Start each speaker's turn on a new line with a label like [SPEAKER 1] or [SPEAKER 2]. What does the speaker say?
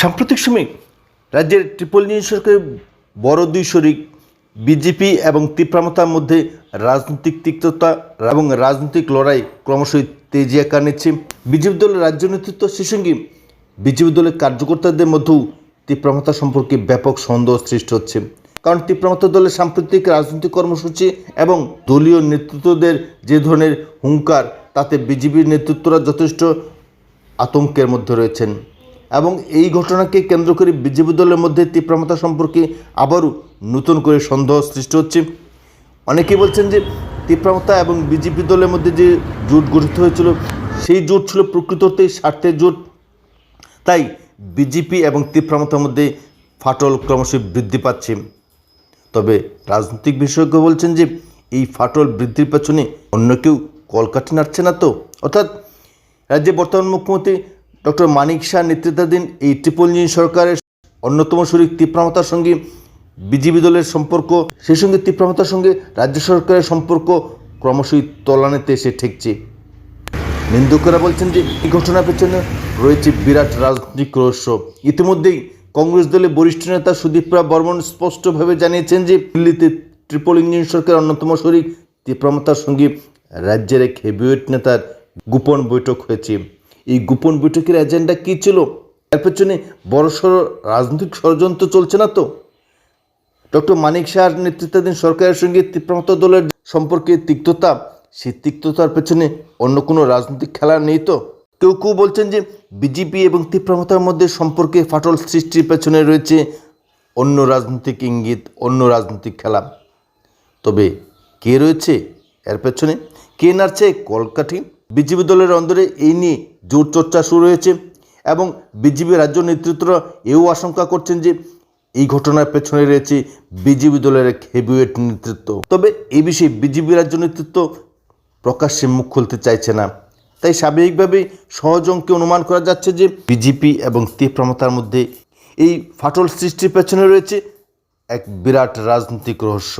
[SPEAKER 1] সাম্প্রতিক সময়ে রাজ্যের ট্রিপল ইঞ্জিন সরকারের বড় দুই শরিক, বিজেপি এবং তীব্রামতার মধ্যে রাজনৈতিক তিক্ততা এবং রাজনৈতিক লড়াই ক্রমশই তেজি আকার নিচ্ছে। বিজেপি দলের রাজ্য নেতৃত্ব সেই সঙ্গে বিজেপি দলের কার্যকর্তাদের মধ্যেও তীব্রামতা সম্পর্কে ব্যাপক সন্দেহ সৃষ্টি হচ্ছে। কারণ তীব্রামতা দলের সাম্প্রতিক রাজনৈতিক কর্মসূচি এবং দলীয় নেতৃত্বদের যে ধরনের হুঙ্কার, তাতে বিজেপির নেতৃত্বরা যথেষ্ট আতঙ্কের মধ্যে রয়েছেন। এবং এই ঘটনাকে কেন্দ্র করে বিজেপি দলের মধ্যে তীব্রমতা সম্পর্কে আবারও নতুন করে সন্দেহ সৃষ্টি হচ্ছে। অনেকেই বলছেন যে তীব্রমতা এবং বিজেপি দলের মধ্যে যে জোট গঠিত হয়েছিল, সেই জোট ছিল প্রকৃত প্রকৃততেই স্বার্থের জোট। তাই বিজেপি এবং তীব্রমতার মধ্যে ফাটল ক্রমশই বৃদ্ধি পাচ্ছে। তবে রাজনৈতিক বিশেষজ্ঞ বলছেন যে এই ফাটল বৃদ্ধির পেছনে অন্য কেউ কলকাঠি নাড়ছে না তো? অর্থাৎ রাজ্যে বর্তমান মুখ্যমন্ত্রী ডক্টর মানিক শাহ নেতৃত্বাধীন এই ট্রিপল ইঞ্জিন সরকারের অন্যতম শরিক তীব্রমতার সঙ্গে বিজেপি দলের সম্পর্ক, সেই সঙ্গে তীব্রমতার সঙ্গে রাজ্য সরকারের সম্পর্ক ক্রমশই তলানিতে এসে ঠেকছে। নিন্দুকেরা বলছেন যে এই ঘটনার পেছনে রয়েছে বিরাট রাজনৈতিক রহস্য। ইতিমধ্যেই কংগ্রেস দলের বরিষ্ঠ নেতা সুদীপ রায় বর্মন স্পষ্টভাবে জানিয়েছেন যে দিল্লিতে ট্রিপল ইঞ্জিন সরকারের অন্যতম শরিক তীব্রমতার সঙ্গে রাজ্যের এক হেভিওয়েট নেতার গোপন বৈঠক হয়েছে। এই গোপন বৈঠকের এজেন্ডা কী ছিল? এর পেছনে বড়সড় রাজনৈতিক ষড়যন্ত্র চলছে না তো? ডক্টর মানিক শাহর নেতৃত্বাধীন সরকারের সঙ্গে তীব্রমতা দলের সম্পর্কে তিক্ততা, সেই তিক্ততার পেছনে অন্য কোনো রাজনৈতিক খেলা নেই তো? কেউ কেউ বলছেন যে বিজেপি এবং তীব্রমতার মধ্যে সম্পর্কে ফাটল সৃষ্টির পেছনে রয়েছে অন্য রাজনৈতিক ইঙ্গিত, অন্য রাজনৈতিক খেলা। তবে কে রয়েছে? এর পেছনে কে নাড়ছে কলকাঠি? বিজেপি দলের অন্দরে এই নিয়ে জোর চর্চা শুরু হয়েছে এবং বিজেপি রাজ্য নেতৃত্বরা এও আশঙ্কা করছেন যে এই ঘটনার পেছনে রয়েছে বিজেপি দলের এক হেভিওয়েট নেতৃত্ব। তবে এই বিষয়ে বিজেপি রাজ্য নেতৃত্ব প্রকাশ্যে মুখ খুলতে চাইছে না। তাই স্বাভাবিকভাবেই সহজ অঙ্কে অনুমান করা যাচ্ছে যে বিজেপি এবং তীব্রমতার মধ্যে এই ফাটল সৃষ্টির পেছনে রয়েছে এক বিরাট রাজনৈতিক রহস্য।